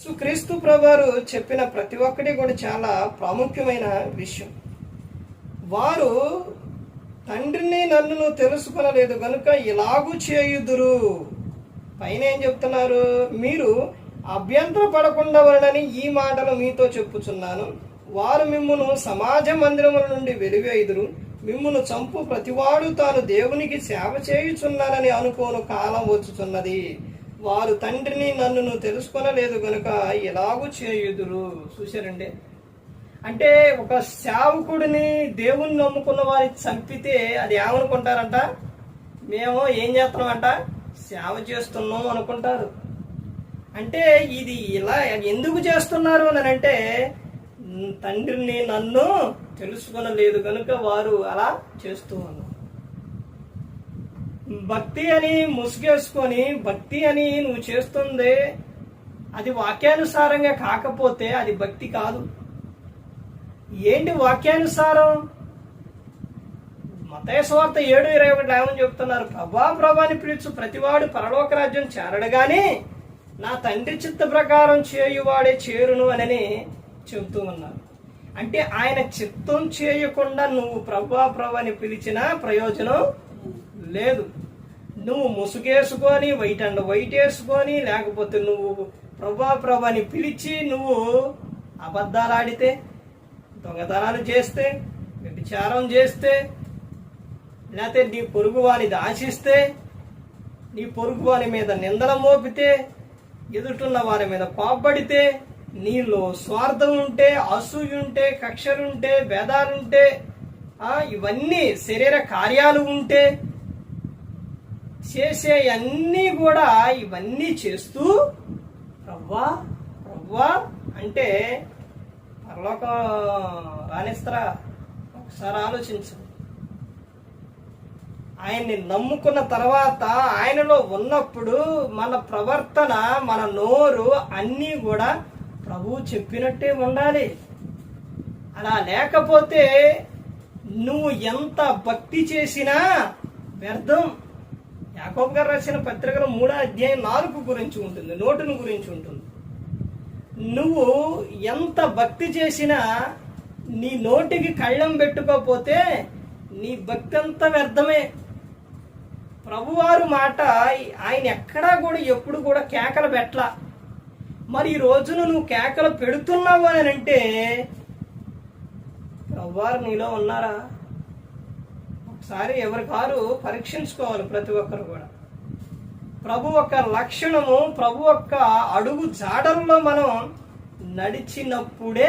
క్రీస్తు ప్రభువారు చెప్పిన ప్రతి ఒక్కటి కూడా చాలా ప్రాముఖ్యమైన విషయం. వారు తండ్రిని నన్ను తెలుసుకొనలేదు కనుక ఇలాగూ చేయుదురు. పైన ఏం చెప్తున్నారు? మీరు అభ్యంతర పడకుండా వలనని ఈ మాటలు మీతో చెప్పుచున్నాను. వారు మిమ్మును సమాజ మందిరముల నుండి వెలివేయుదురు. మిమ్మును చంపు ప్రతివాడు తాను దేవునికి సేవ చేయుచున్నానని అనుకోను కాలం వచ్చుచున్నది. వారు తండ్రిని నన్ను తెలుసుకొనలేదు గనుక ఎలాగూ చేయుదురు? చూశారండి. అంటే ఒక సేవకుడిని దేవుణ్ణి నమ్ముకున్న వారిని చంపితే అది ఏమనుకుంటారంట? మేము ఏం చేస్తున్నామంట? సేవ చేస్తున్నాం అనుకుంటారు. అంటే ఇది ఇలా ఎందుకు చేస్తున్నారు అని అంటే తండ్రిని నన్ను తెలుసుకొనలేదు కనుక వారు అలా చేస్తూ ఉన్నారు. భక్తి అని ముసుగేసుకొని భక్తి అని నువ్వు చేస్తుంది అది వాక్యానుసారంగా కాకపోతే అది భక్తి కాదు. ఏంటి వాక్యానుసారం? మతేశ్వార్త ఏడు ఇరవై ఒకటి ఏమని చెప్తున్నారు. ప్రభా ప్రభాని పిలుచు ప్రతివాడు పరలోక రాజ్యం చేరడు నా తండ్రి చిత్త ప్రకారం చేయువాడే చేరును అని చెబుతూ ఉన్నారు. అంటే ఆయన చిత్తం చేయకుండా నువ్వు ప్రభా ప్రభాని పిలిచిన ప్రయోజనం లేదు. నువ్వు ముసుగేసుకొని వైట్ అండ్ వైట్ వేసుకొని లేకపోతే నువ్వు ప్రభా ప్రభాని పిలిచి నువ్వు అబద్ధాలు ఆడితే దొంగతనాలు చేస్తే వ్యభిచారం చేస్తే లేకపోతే నీ పొరుగు వారిని ఆశిస్తే నీ పొరుగు వారి మీద నిందల మోపితే ఎదుటిన్న వారి మీద కోప్పడితే నీలో స్వార్థం ఉంటే అసూయుంటే కక్షలుంటే భేదాలుంటే ఇవన్నీ శరీర కార్యాలు ఉంటే చేసే అన్నీ కూడా ఇవన్నీ చేస్తూ రవ్వా రవ్వా అంటే పరలోకం రాణిస్తారా ఒకసారి ఆలోచించు. ఆయన్ని నమ్ముకున్న తర్వాత ఆయనలో ఉన్నప్పుడు మన ప్రవర్తన మన నోరు అన్నీ కూడా ప్రభువు చెప్పినట్టే ఉండాలి. అలా లేకపోతే నువ్వు ఎంత భక్తి చేసినా వ్యర్థం. యాకోబ్ గారు రాసిన పత్రికలో మూడో అధ్యాయం నాలుగు గురించి ఉంటుంది నోటును గురించి ఉంటుంది. నువ్వు ఎంత భక్తి చేసినా నీ నోటికి కళ్ళం పెట్టుకోకపోతే నీ భక్తి అంతా వ్యర్థమే. ప్రభువారు మాట ఆయన ఎక్కడా కూడా ఎప్పుడు కూడా కేకలు పెట్టలా. మరి ఈ రోజున నువ్వు కేకలు పెడుతున్నావు అని అంటే ప్రభువారు నీలో ఉన్నారా? ఒకసారి ఎవరి కారు పరీక్షించుకోవాలి ప్రతి ఒక్కరు కూడా. ప్రభు యొక్క లక్షణము ప్రభు యొక్క అడుగు జాడల్లో మనం నడిచినప్పుడే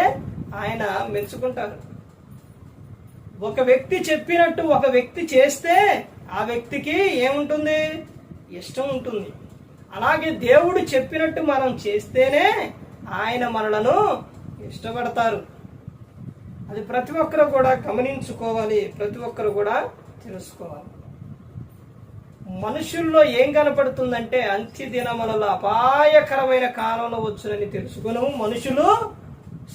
ఆయన మెచ్చుకుంటారు. ఒక వ్యక్తి చెప్పినట్టు ఒక వ్యక్తి చేస్తే ఆ వ్యక్తికి ఏముంటుంది? ఇష్టం ఉంటుంది. అలాగే దేవుడు చెప్పినట్టు మనం చేస్తేనే ఆయన మనలను ఇష్టపడతారు. అది ప్రతి ఒక్కరు కూడా గమనించుకోవాలి. ప్రతి ఒక్కరు కూడా తెలుసుకోవాలి. మనుషుల్లో ఏం కనపడుతుందంటే అంత్య దినములలో అపాయకరమైన కాలంలో వచ్చునని తెలుసుకును. మనుషులు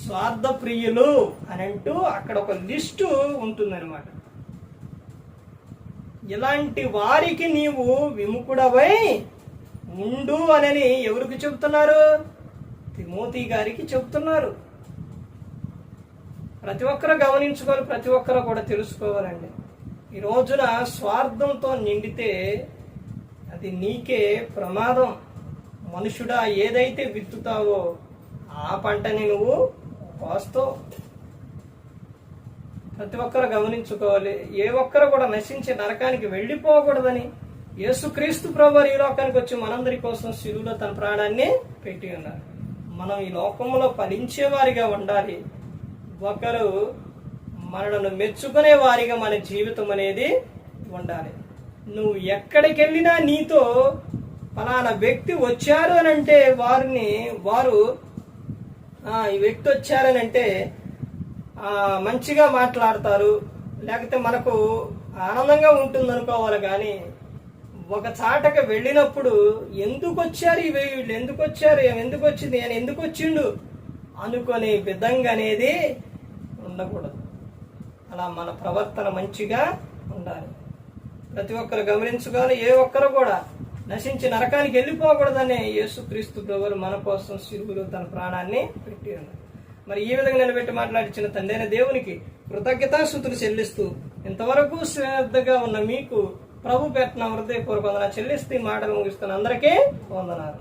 స్వార్థ ప్రియులు అని అంటూ అక్కడ ఒక లిస్టు ఉంటుందన్నమాట. ఇలాంటి వారికి నీవు విముకుడవై ఉండు అని ఎవరికి చెబుతున్నారు? తిమోతి గారికి చెబుతున్నారు. ప్రతి ఒక్కరు గమనించుకోవాలి ప్రతి ఒక్కరు కూడా తెలుసుకోవాలండి. ఈ రోజున స్వార్థంతో నిండితే అది నీకే ప్రమాదం. మనుషుడా ఏదైతే విత్తుతావో ఆ పంటని నువ్వు కోస్తావు ప్రతి ఒక్కరు గమనించుకోవాలి. ఏ ఒక్కరు కూడా నశించే నరకానికి వెళ్ళిపోకూడదని యేసుక్రీస్తు ప్రభు ఈ లోకానికి వచ్చి మనందరి కోసం శిలువులో తన ప్రాణాన్ని పెట్టి ఉన్నారు. మనం ఈ లోకంలో ఫలించే వారిగా ఉండాలి. ఒకరు మనలను మెచ్చుకునే వారిగా మన జీవితం అనేది ఉండాలి. నువ్వు ఎక్కడికి వెళ్ళినా నీతో ఫలానా వ్యక్తి వచ్చారు అని అంటే వారిని వారు ఈ వ్యక్తి వచ్చారని అంటే మంచిగా మాట్లాడతారు లేకపోతే మనకు ఆనందంగా ఉంటుంది అనుకోవాలి కానీ ఒక చాటకు వెళ్ళినప్పుడు ఎందుకు వచ్చారు ఇవి వీళ్ళు ఎందుకు వచ్చారు ఎందుకు వచ్చింది ఆయన ఎందుకు వచ్చిండు అనుకునే విధంగా అనేది ఉండకూడదు. అలా మన ప్రవర్తన మంచిగా ఉండాలి. ప్రతి ఒక్కరు గమనించుకోవాలి ఏ ఒక్కరు కూడా నశించి నరకానికి వెళ్ళిపోకూడదనే యేసుక్రీస్తు ప్రభులు మన కోసం సిరుగులు తన ప్రాణాన్ని పెట్టి ఉన్నారు మరి ఈ విధంగా నిలబెట్టి మాట్లాడించిన తండ్రి దేవునికి కృతజ్ఞతాస్థుతులు చెల్లిస్తూ ఇంతవరకు శ్రద్ధగా ఉన్న మీకు ప్రభు పెట్టిన హృదయపూర్వక వందన చెల్లిస్తూ ఈ మాటలు ముగిస్తున్న అందరికీ వందనాలు.